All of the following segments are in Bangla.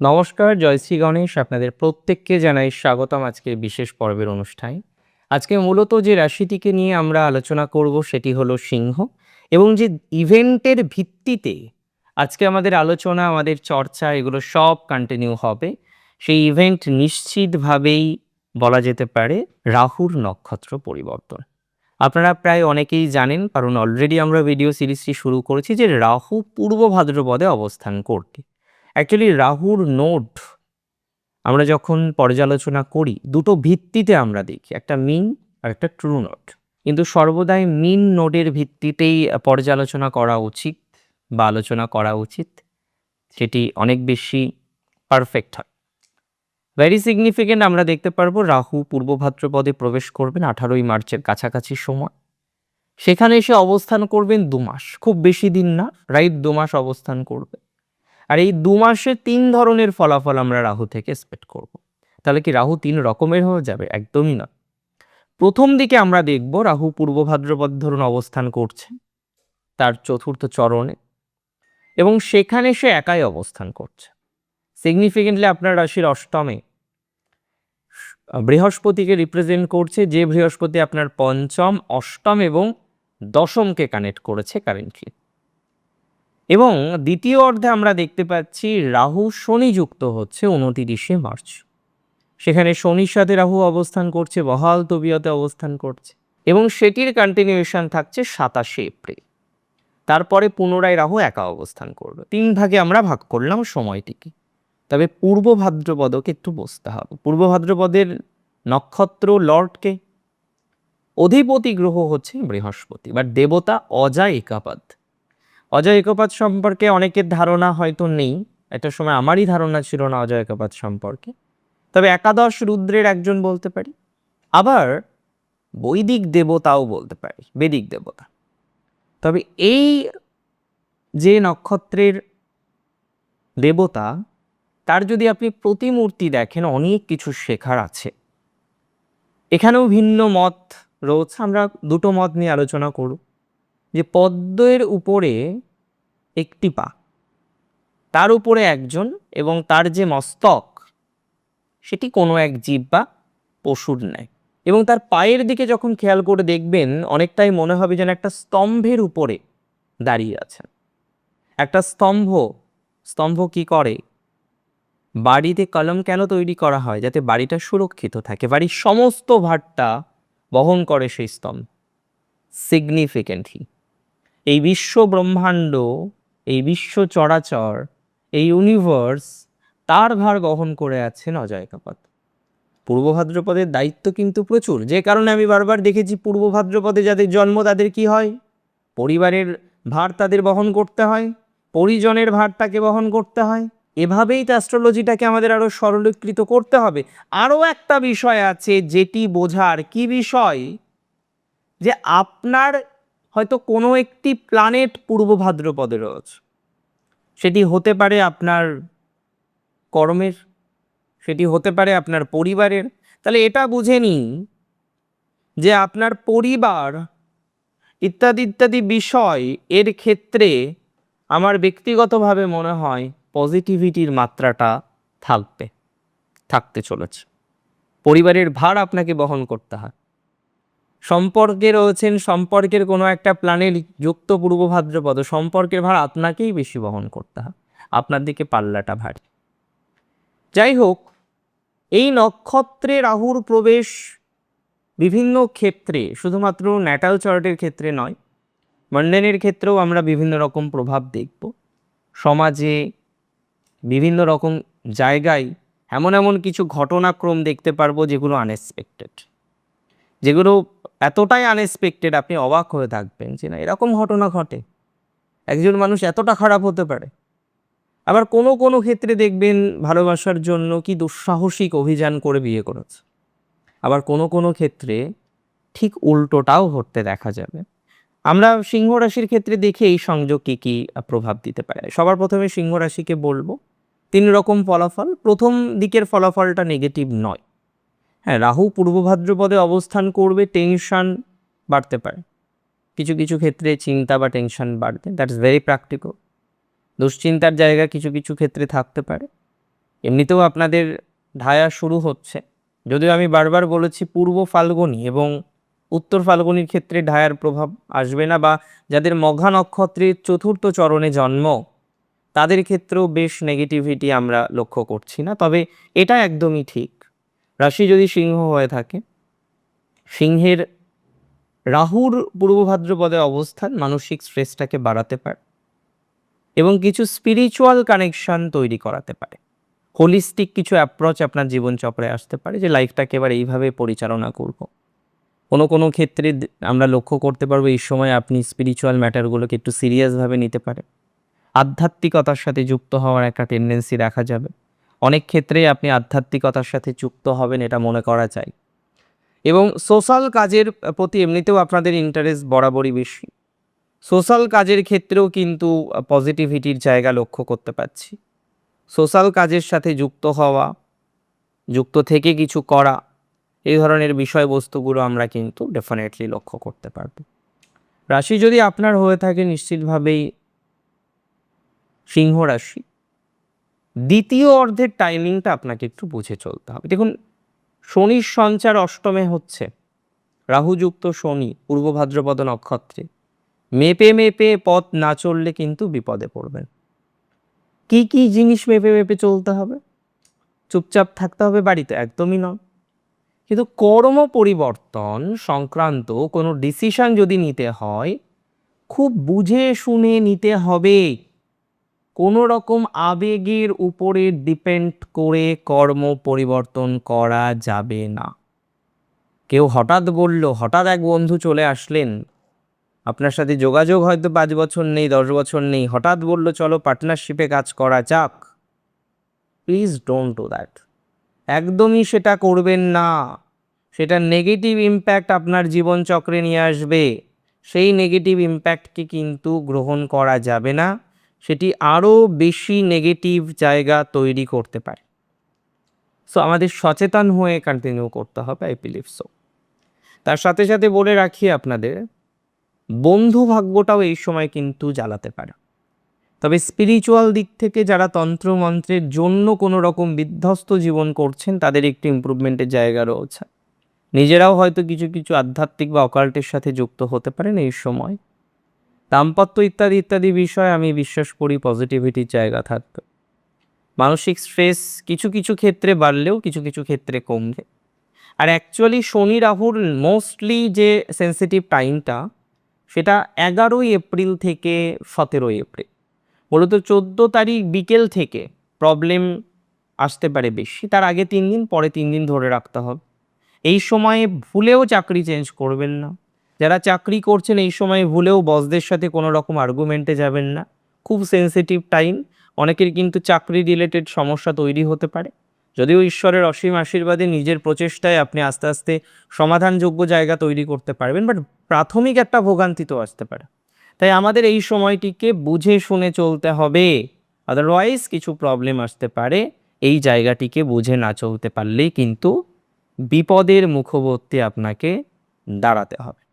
নমস্কার জয়শ্রী গণেশ। আপনাদের প্রত্যেককে জানাই স্বাগতম আজকের বিশেষ পর্বের অনুষ্ঠানে। আজকে মূলত যে রাশিটিকে নিয়ে আমরা আলোচনা করব সেটি হলো সিংহ এবং যে ইভেন্টের ভিত্তিতে আজকে আমাদের আলোচনা, আমাদের চর্চা, এগুলো সব কন্টিনিউ হবে। সেই ইভেন্ট নিশ্চিতভাবেই বলা যেতে পারে রাহুর নক্ষত্র পরিবর্তন। আপনারা প্রায় অনেকেই জানেন, কারণ অলরেডি আমরা ভিডিও সিরিজটি শুরু করেছি যে রাহু পূর্ব ভাদ্রপদে অবস্থান করতে অ্যাকচুয়ালি রাহুর নোট আমরা যখন পর্যালোচনা করি, দুটো ভিত্তিতে আমরা দেখি, একটা মিন আর একটা ট্রু নোট কিন্তু সর্বদাই মিন নোটের ভিত্তিতেই পর্যালোচনা করা উচিত বা আলোচনা করা উচিত, সেটি অনেক বেশি পারফেক্ট হয়। ভেরি সিগনিফিকেন্ট আমরা দেখতে পারব, রাহু পূর্ব ভাদ্রপদে প্রবেশ করবেন আঠারোই মার্চের কাছাকাছি সময়। সেখানে এসে অবস্থান করবেন দু মাস, খুব বেশি দিন না রাইট দু মাস অবস্থান করবে। আর এই দু মাসে তিন ধরনের ফলাফল আমরা রাহু থেকে এক্সপেক্ট করব। তাহলে কি রাহু তিন রকমের হয়ে যাবে? একদমই না প্রথম দিকে আমরা দেখব রাহু পূর্ব ভাদ্রপদ ধরুন অবস্থান করছে, তার চতুর্থ চরণে এবং সেখানে সে একাই অবস্থান করছে। সিগনিফিকেন্টলি আপনার রাশির অষ্টমে বৃহস্পতিকে রিপ্রেজেন্ট করছে, যে বৃহস্পতি আপনার পঞ্চম, অষ্টম এবং দশমকে কানেক্ট করেছে কারেন্টলি এবং দ্বিতীয় অর্ধে আমরা দেখতে পাচ্ছি রাহু শনি যুক্ত হচ্ছে উনতিরিশে মার্চ। সেখানে শনির সাথে রাহু অবস্থান করছে, বহাল তবিয়তে অবস্থান করছে এবং সেটির কন্টিনিউশন থাকছে সাতাশে এপ্রিল। তারপরে পুনরায় রাহু একা অবস্থান করবে। তিন ভাগে আমরা ভাগ করলাম সময়টিকে। তবে পূর্ব ভাদ্রপদকে একটু বসতে হবে। পূর্ব ভাদ্রপদের নক্ষত্র লর্ডকে। অধিপতি গ্রহ হচ্ছে বৃহস্পতি বা দেবতা অজা একাপাদ। অজয় একাপাত সম্পর্কে অনেকের ধারণা হয়তো নেই। একটা সময় আমারই ধারণা ছিল না অজয় একাপাত সম্পর্কে। তবে একাদশ রুদ্রের একজন বলতে পারি। আবার বৈদিক দেবতাও বলতে পারি, বেদিক দেবতা। তবে এই যে নক্ষত্রের দেবতা, তার যদি আপনি প্রতিমূর্তি দেখেন, অনেক কিছু শেখার আছে। এখানেও ভিন্ন মত রয়েছে, আমরা দুটো মত নিয়ে আলোচনা করব। যে পদ্মের উপরে একটি পা, তার উপরে একজন এবং তার যে মস্তক, সেটি কোনো এক জীব বা পশুর নেয় এবং তার পায়ের দিকে যখন খেয়াল করে দেখবেন, অনেকটাই মনে হবে যেন একটা স্তম্ভের উপরে দাঁড়িয়ে আছেন। একটা স্তম্ভ স্তম্ভ কি করে? বাড়িতে কলম কেন তৈরি করা হয়? যাতে বাড়িটা সুরক্ষিত থাকে। বাড়ির সমস্ত ভারটা বহন করে সেই স্তম্ভ। সিগনিফিকেন্টলি এই বিশ্ব ব্রহ্মাণ্ড, এই বিশ্ব চরাচর, এই ইউনিভার্স তার ভার বহন করে আছেন অজয় কাপাত পূর্ব ভাদ্রপদের দায়িত্ব কিন্তু প্রচুর। যে কারণে আমি বারবার দেখেছি পূর্ব ভাদ্রপদে যাদের জন্ম তাদের কি হয়? পরিবারের ভার তাদের বহন করতে হয়, পরিজনের ভার তাকে বহন করতে হয়। এভাবেই তো অ্যাস্ট্রোলজিটাকে আমাদের আরও সরলীকৃত করতে হবে। আরও একটা বিষয় আছে যেটি বোঝার কি বিষয়? যে আপনার হয়তো কোনো একটি প্ল্যানেট পূর্ব ভাদ্রপদে রয়েছে। সেটি হতে পারে আপনার কর্মের, সেটি হতে পারে আপনার পরিবারের। তাহলে এটা বুঝে নিন যে আপনার পরিবার ইত্যাদি ইত্যাদি বিষয় এর ক্ষেত্রে আমার ব্যক্তিগতভাবে মনে হয় পজিটিভিটির মাত্রাটা থাকবে, থাকতে চলেছে। পরিবারের ভার আপনাকে বহন করতে হয়। সম্পর্কে রয়েছেন, সম্পর্কের কোনো একটা প্ল্যানের যুক্ত পূর্ব ভাদ্রপদ, সম্পর্কের ভার আপনাকেই বেশি বহন করতে হয়। আপনার দিকে পাল্লাটা ভারী। যাই হোক, এই নক্ষত্রে রাহুর প্রবেশ বিভিন্ন ক্ষেত্রে, শুধুমাত্র ন্যাটাল চার্টের ক্ষেত্রে নয় মন্ডেনের ক্ষেত্রেও আমরা বিভিন্ন রকম প্রভাব দেখব। সমাজে বিভিন্ন রকম জায়গায় এমন এমন কিছু ঘটনাক্রম দেখতে পারব যেগুলো আনএক্সপেক্টেড যেগুলো এতটাই আনএক্সপেক্টেড আপনি অবাক হয়ে থাকবেন যে না, এরকম ঘটনা ঘটে। একজন মানুষ এতটা খারাপ হতে পারে। আবার কোনো কোনো ক্ষেত্রে দেখবেন ভালোবাসার জন্য কি দুঃসাহসিক অভিযান করে বিয়ে করেছে। আবার কোনো কোনো ক্ষেত্রে ঠিক উল্টোটাও ঘটতে দেখা যাবে। আমরা সিংহ রাশির ক্ষেত্রে দেখে এই সংযোগ কী কী প্রভাব দিতে পারে। সবার প্রথমে সিংহ রাশিকে বলব, তিন রকম ফলাফল। প্রথম দিকের ফলাফলটা নেগেটিভ নয়। হ্যাঁ রাহু পূর্ব ভাদ্রপদে অবস্থান করবে টেনশন বাড়তে পারে। কিছু কিছু ক্ষেত্রে চিন্তা বা টেনশন বাড়বে। দ্যাট ইজ ভেরি প্র্যাকটিক্যাল দুশ্চিন্তার জায়গা কিছু কিছু ক্ষেত্রে থাকতে পারে। এমনিতেও আপনাদের ঢায়া শুরু হচ্ছে। যদিও আমি বারবার বলেছি পূর্ব ফাল্গুনি এবং উত্তর ফাল্গুনির ক্ষেত্রে ঢায়ার প্রভাব আসবে না বা যাদের মঘা নক্ষত্রের চতুর্থ চরণে জন্ম, তাদের ক্ষেত্রেও বেশ নেগেটিভিটি আমরা লক্ষ্য করছি না। তবে এটা একদমই ঠিক। রাশি যদি সিংহ হয়ে থাকে, সিংহের রাহুর পূর্ব ভাদ্রপদে অবস্থান মানসিক স্ট্রেসটাকে বাড়াতে পারে এবং কিছু স্পিরিচুয়াল কানেকশন তৈরি করাতে পারে। হোলিস্টিক কিছু অ্যাপ্রোচ আপনার জীবনচক্রে আসতে পারে যে লাইফটাকে এবার এইভাবে পরিচালনা করব। কোনো কোনো ক্ষেত্রে আমরা লক্ষ্য করতে পারব এই সময় আপনি স্পিরিচুয়াল ম্যাটারগুলোকে একটু সিরিয়াসভাবে নিতে পারেন। আধ্যাত্মিকতার সাথে যুক্ত হওয়ার একটা টেন্ডেন্সি দেখা যাবে। অনেক ক্ষেত্রেই আপনি আধ্যাত্মিকতার সাথে যুক্ত হবেন, এটা মনে করা যায়। এবং সোশ্যাল কাজের প্রতি এমনিতেও আপনাদের ইন্টারেস্ট বরাবরই বেশি। সোশ্যাল কাজের ক্ষেত্রেও কিন্তু পজিটিভিটির জায়গা লক্ষ্য করতে পারছি। সোশ্যাল কাজের সাথে যুক্ত হওয়া, যুক্ত থেকে কিছু করা, এই ধরনের বিষয়বস্তুগুলো আমরা কিন্তু ডেফিনেটলি লক্ষ্য করতে পারব। রাশি যদি আপনার হয়ে থাকে, নিশ্চিতভাবেই সিংহ রাশি। দ্বিতীয় অর্ধের টাইমিংটা আপনাকে একটু বুঝে চলতে হবে। দেখুন, শনির সঞ্চার অষ্টমে হচ্ছে। রাহুযুক্ত শনি, পূর্ব ভাদ্রপদ নক্ষত্রে। মেপে মেপে পথ না চললে কিন্তু বিপদে পড়বেন। কি কি জিনিস মেপে মেপে চলতে হবে? চুপচাপ থাকতে হবে বাড়িতে একদমই নয়। কিন্তু কর্ম পরিবর্তন সংক্রান্ত কোনো ডিসিশন যদি নিতে হয়, খুব বুঝে শুনে নিতে হবে। কোনো রকম আবেগের উপরে ডিপেন্ড করে কর্ম পরিবর্তন করা যাবে না। কেউ হঠাৎ বলল, হঠাৎ এক বন্ধু চলে আসলেন। আপনার সাথে যোগাযোগ হয়তো পাঁচ বছর নেই, দশ বছর নেই। হঠাৎ বলল, চলো পার্টনারশিপে কাজ করা যাক। প্লিজ ডোন্ট ডু দ্যাট একদমই সেটা করবেন না। সেটা নেগেটিভ ইম্প্যাক্ট আপনার জীবনচক্রে নিয়ে আসবে। সেই নেগেটিভ ইম্প্যাক্টকে কিন্তু গ্রহণ করা যাবে না। সেটি আরও বেশি নেগেটিভ জায়গা তৈরি করতে পারে। সো আমাদের সচেতন হয়ে কন্টিনিউ করতে হবে আই বিলিভ সো তার সাথে সাথে বলে রাখি আপনাদের, বন্ধু ভাগ্যটাও এই সময় কিন্তু জ্বালাতে পারে। তবে স্পিরিচুয়াল দিক থেকে যারা তন্ত্রমন্ত্রের জন্য কোনো রকম বিধ্বস্ত জীবন করছেন, তাদের একটি ইমপ্রুভমেন্টের জায়গা রয়েছে। নিজেরাও হয়তো কিছু কিছু আধ্যাত্মিক বা অকাল্টের সাথে যুক্ত হতে পারেন এই সময়। দাম্পত্য ইত্যাদি ইত্যাদি বিষয়ে আমি বিশ্বাস করি পজিটিভিটির জায়গা থাকবে। মানসিক স্ট্রেস কিছু কিছু ক্ষেত্রে বাড়লেও কিছু কিছু ক্ষেত্রে কমবে। আর অ্যাকচুয়ালি শনি রাহুর মোস্টলি যে সেন্সিটিভ টাইমটা সেটা এগারোই এপ্রিল থেকে সতেরোই এপ্রিল। মূলত চোদ্দ তারিখ বিকেল থেকে প্রবলেম আসতে পারে বেশি, তার আগে তিন দিন, পরে তিন দিন ধরে রাখতে হবে। এই সময়ে ভুলেও চাকরি চেঞ্জ করবেন না। যারা চাকরি করছেন এই সময় ভুলেও বসদের সাথে কোনো রকম আর্গুমেন্টে যাবেন না। খুব সেন্সিটিভ টাইম অনেকের কিন্তু চাকরি রিলেটেড সমস্যা তৈরি হতে পারে। যদিও ঈশ্বরের অসীম আশীর্বাদে নিজের প্রচেষ্টায় আপনি আস্তে আস্তে সমাধানযোগ্য জায়গা তৈরি করতে পারবেন বাট প্রাথমিক একটা ভোগান্তি তো আসতে পারে। তাই আমাদের এই সময়টিকে বুঝে শুনে চলতে হবে। আদারওয়াইজ কিছু প্রবলেম আসতে পারে। এই জায়গাটিকে বুঝে না চলতে পারলেই কিন্তু বিপদের মুখবর্তী আপনাকে দাঁড়াতে হবে।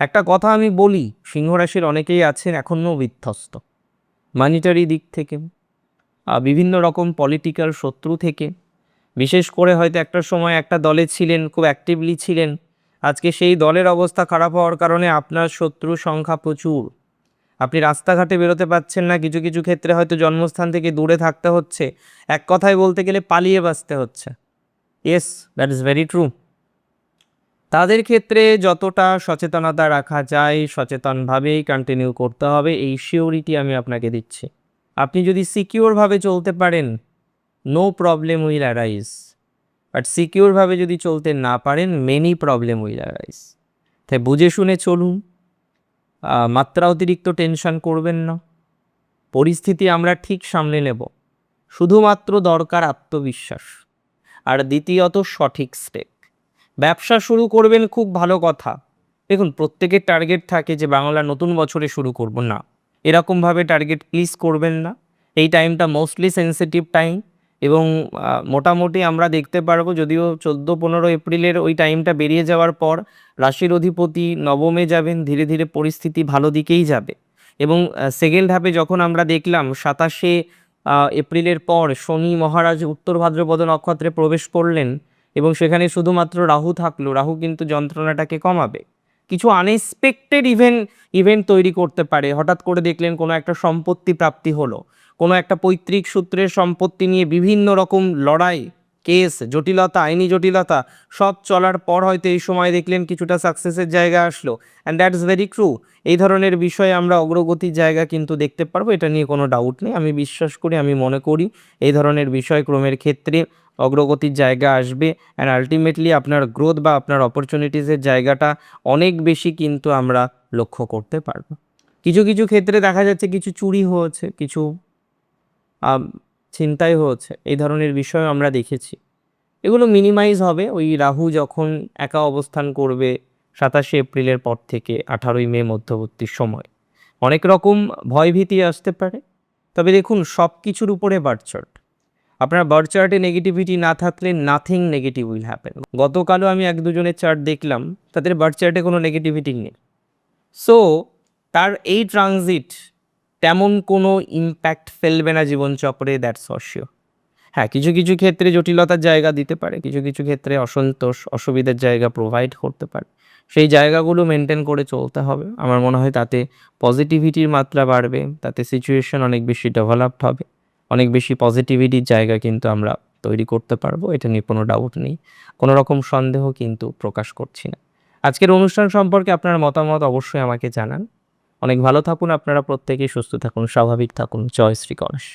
একটা কথা আমি বলি, সিংহরাশির অনেকেই আছেন এখনও বিধ্বস্ত। মানিটারি দিক থেকে বিভিন্ন রকম পলিটিক্যাল শত্রু থেকে, বিশেষ করে হয়তো একটা সময় একটা দলে ছিলেন, খুব অ্যাক্টিভলি ছিলেন, আজকে সেই দলের অবস্থা খারাপ হওয়ার কারণে আপনার শত্রু সংখ্যা প্রচুর। আপনি রাস্তাঘাটে বেরোতে পারছেন না, কিছু কিছু ক্ষেত্রে হয়তো জন্মস্থান থেকে দূরে থাকতে হচ্ছে, এক কথায় বলতে গেলে পালিয়ে বাঁচতে হচ্ছে। Yes that is very true তাদের ক্ষেত্রে যতটা সচেতনতা রাখা যায়, সচেতনভাবেই কন্টিনিউ করতে হবে, এই শিওরিটি আমি আপনাকে দিচ্ছি। আপনি যদি সিকিওরভাবে চলতে পারেন no problem will arise but সিকিওরভাবে যদি চলতে না পারেন মেনি প্রবলেম উইল অ্যারাইজ তাই বুঝে শুনে চলুন মাত্রা অতিরিক্ত টেনশন করবেন না। পরিস্থিতি আমরা ঠিক সামলে নেব। শুধুমাত্র দরকার আত্মবিশ্বাস। আর দ্বিতীয়ত সঠিক স্টেপ ব্যবসা শুরু করবেন খুব ভালো কথা। দেখুন, প্রত্যেকের টার্গেট থাকে যে বাংলা নতুন বছরে শুরু করব। না, এরকমভাবে টার্গেট প্লিজ করবেন না। এই টাইমটা মোস্টলি সেন্সিটিভ টাইম এবং মোটামুটি আমরা দেখতে পারব যদিও চোদ্দ পনেরো এপ্রিলের ওই টাইমটা বেরিয়ে যাওয়ার পর রাশির অধিপতি নবমে যাবেন, ধীরে ধীরে পরিস্থিতি ভালো দিকেই যাবে। এবং সেকেন্ড হাফে যখন আমরা দেখলাম সাতাশে এপ্রিলের পর শনি মহারাজ উত্তর ভাদ্রপদ নক্ষত্রে প্রবেশ করলেন এবং সেখানে শুধুমাত্র রাহু থাকল, রাহু কিন্তু যন্ত্রণাটাকে কমাবে। কিছু আনএক্সপেক্টেড ইভেন্ট ইভেন্ট তৈরি করতে পারে। হঠাৎ করে দেখলেন কোনো একটা সম্পত্তি প্রাপ্তি হলো। কোনো একটা পৈতৃক সূত্রের সম্পত্তি নিয়ে বিভিন্ন রকম লড়াই কেস, জটিলতা, আইনি জটিলতা সব চলার পর হয়তো এই সময় দেখলেন কিছুটা সাকসেসের জায়গা আসলো। অ্যান্ড দ্যাটস ভেরি ট্রু এই ধরনের বিষয়ে আমরা অগ্রগতির জায়গা কিন্তু দেখতে পারব, এটা নিয়ে কোনো ডাউট নেই। আমি বিশ্বাস করি, আমি মনে করি এই ধরনের বিষয়ক্রমের ক্ষেত্রে অগ্রগতির জায়গা আসবে। অ্যান্ড আলটিমেটলি আপনার গ্রোথ বা আপনার অপরচুনিটিসের জায়গাটা অনেক বেশি কিন্তু আমরা লক্ষ্য করতে পারব। কিছু কিছু ক্ষেত্রে দেখা যাচ্ছে কিছু চুরি হয়েছে, কিছু ছিনতাই হয়েছে, এই ধরনের বিষয় আমরা দেখেছি। এগুলো মিনিমাইজ হবে ওই রাহু যখন একা অবস্থান করবে সাতাশে এপ্রিলের পর থেকে আঠারোই মে মধ্যবর্তী সময়। অনেক রকম ভয়ভীতি আসতে পারে, তবে দেখুন সব কিছুর উপরে বার্থ চার্ট আপনার বার্থ চার্টে নেগেটিভিটি না থাকলে নাথিং নেগেটিভ উইল হ্যাপেন গতকালও আমি এক দুজনের চার্ট দেখলাম, তাদের বার্থ চার্টে কোনো নেগেটিভিটি নেই। সো তার এই ট্রানজিট তেমন কোনো ইম্প্যাক্ট ফেলবে না জীবনচক্রে দ্যাটস অশিওর হ্যাঁ কিছু কিছু ক্ষেত্রে জটিলতার জায়গা দিতে পারে, কিছু কিছু ক্ষেত্রে অসন্তোষ, অসুবিধার জায়গা প্রোভাইড করতে পারে। সেই জায়গাগুলো মেনটেন করে চলতে হবে। আমার মনে হয় তাতে পজিটিভিটির মাত্রা বাড়বে, তাতে সিচুয়েশন অনেক বেশি ডেভেলপড হবে। অনেক বেশি পজিটিভিটির জায়গা কিন্তু আমরা তৈরি করতে পারব, এটা নিয়ে কোনো ডাউট নেই। কোনো রকম সন্দেহ কিন্তু প্রকাশ করছি না। আজকের অনুষ্ঠান সম্পর্কে আপনার মতামত অবশ্যই আমাকে জানান। অনেক ভালো থাকুন আপনারা প্রত্যেকেই সুস্থ থাকুন স্বাভাবিক থাকুন। জয় শ্রী গণেশ।